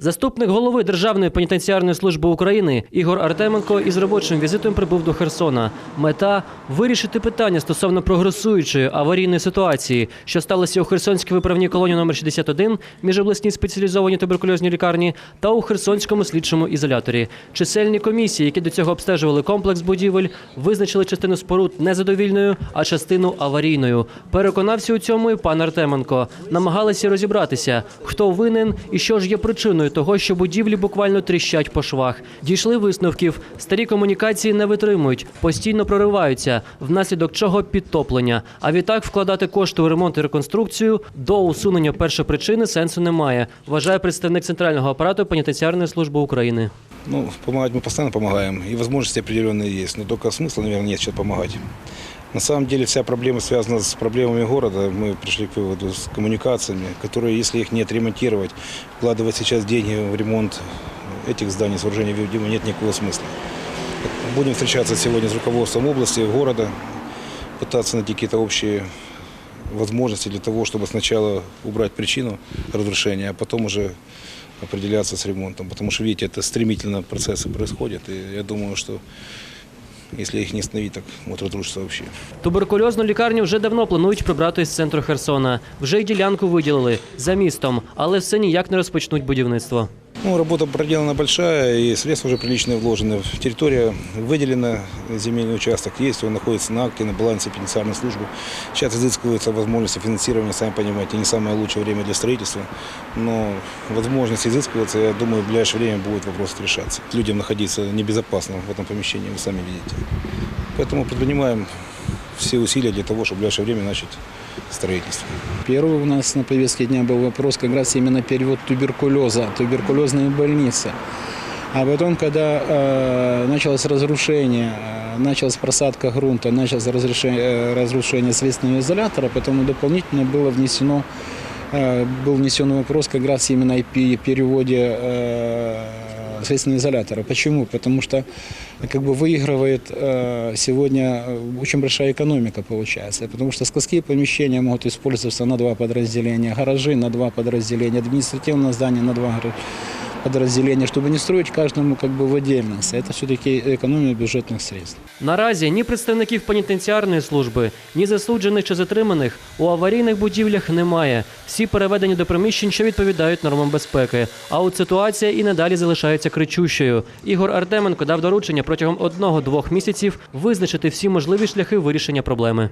Заступник голови Державної пенітенціарної служби України Ігор Артеменко із робочим візитом прибув до Херсона. Мета вирішити питання стосовно прогресуючої аварійної ситуації, що сталося у Херсонській виправній колонії номер 61 міжобласній спеціалізованій туберкульозній лікарні та у Херсонському слідчому ізоляторі. Чисельні комісії, які до цього обстежували комплекс будівель, визначили частину споруд незадовільною, а частину аварійною. Переконався у цьому і пан Артеменко. Намагалися розібратися, хто винен і що ж є причиною того, що будівлі буквально тріщать по швах. Дійшли висновків. Старі комунікації не витримують, постійно прориваються, внаслідок чого підтоплення. А відтак вкладати кошти у ремонт і реконструкцію до усунення першопричини сенсу немає, вважає представник центрального апарату пенітенціарної служби України. Ну, помогать мы постоянно помогаем, и возможности определенные есть, но только смысла, наверное, нет сейчас помогать. На самом деле вся проблема связана с проблемами города. Мы пришли к выводу с коммуникациями, которые, если их не отремонтировать, вкладывать сейчас деньги в ремонт этих зданий, сооружений, видимо, нет никакого смысла. Будем встречаться сегодня с руководством области, города, пытаться найти какие-то общие возможности для того, чтобы сначала убрать причину разрушения, а потом уже определяться с ремонтом. Потому что, видите, это стремительно процессы происходят. И я думаю, что если їх не остановить, так от розрушиться взагалі. Туберкульозну лікарню вже давно планують прибрати з центру Херсона. Вже й ділянку виділили за містом, але все ніяк не розпочнуть будівництво. Ну, работа проделана большая, и средства уже приличные вложены. Территория выделена, земельный участок есть, он находится на акте, на балансе пенитенциарной службы. Сейчас изыскиваются возможности финансирования, сами понимаете, не самое лучшее время для строительства, но возможности изыскиваться, я думаю, в ближайшее время будет вопрос решаться. Людям находиться небезопасно в этом помещении, вы сами видите. Поэтому предпринимаем все усилия для того, чтобы в ближайшее время начать строительство. Первый у нас на повестке дня был вопрос как раз именно перевод туберкулеза, туберкулезные больницы. А потом, когда э, началось разрушение, э, началась просадка грунта, началось разрешение, э, разрушение следственного изолятора, потом дополнительно было внесено, э, был внесен вопрос как раз именно пе- переводе э, следственного изолятора. Почему? Потому что как бы выигрывает э, сегодня э, очень большая экономика получается. Потому что складские помещения могут использоваться на два подразделения, гаражи на два подразделения, административное здание на два гара- подразделения, чтобы не строить каждому как бы в отдельности. Это все-таки экономия бюджетных средств. Наразі ні представників пенітенціарної служби, ні засуджених чи затриманих у аварійних будівлях немає. Всі переведені до приміщень, що відповідають нормам безпеки. А от ситуація і надалі залишається кричущою. Ігор Артеменко дав доручення протягом одного-двох місяців визначити всі можливі шляхи вирішення проблеми.